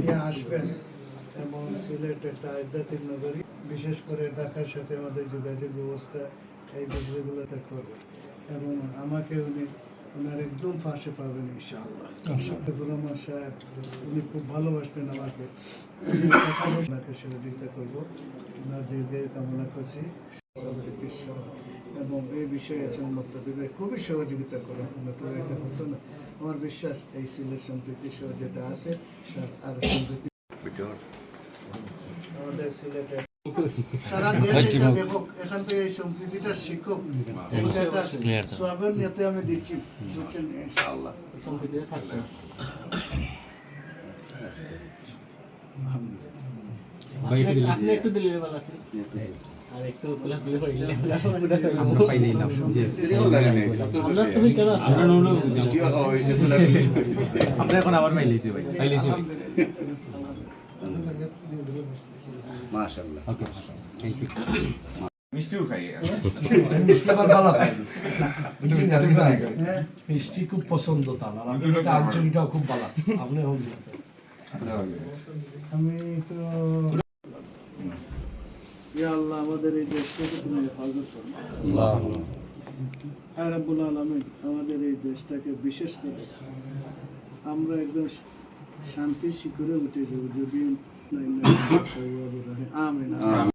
নিয়ে আসবেন এবং সিলেট একটা আধ্যাত্মিক নগরী বিশেষ করে ঢাকার সাথে আমাদের যোগাযোগ ব্যবস্থা এই বিষয়গুলোতে করবে। এবং আমাকে উনি ওনার একদম পাশে পাবেন ইনশাআল্লাহ। রহমান সাহেব উনি খুব ভালোবাসতেন আমাকে। ওনাকে সহযোগিতা করব। ওনার দীর্ঘের কামনা করছি। এবং এই বিষয়ে আছেন বক্তব্যে খুবই সহযোগিতা করার জন্য এটা হতো না। আমার বিশ্বাস এই সিলেট সম্প্রীতি সহ যেটা আছে তার আর সম্প্রীতি আমাদের সিলেটে সারা দেশ এটা দেখুক এখান থেকে এই সম্প্রীতিটা শিখুক এটা একটা আমি দিচ্ছি বুঝছেন? ইনশাআল্লাহ। আপনি একটু দিলে ভালো আছে আর একটু কোলাকুলি করিলে আমরা পাই নিলাম যে আমরা তুমি কেন আছো আমরা এখন আবার পাইলেছি ভাই পাইলেছি মাশাআল্লাহ। ওকে থ্যাংক ইউ মিষ্টিও খাই মিষ্টি খাই খুব পছন্দ তার আর আঞ্চলিকটাও খুব ভালো। আপনি আমি তো ইয়া আল্লাহ আমাদের এই দেশটাকে তুমি হেফাজত করো। আর আলামিন আমাদের এই দেশটাকে বিশেষ করে আমরা একদম শান্তি শিখরে উঠে যাব। যদি আমিন।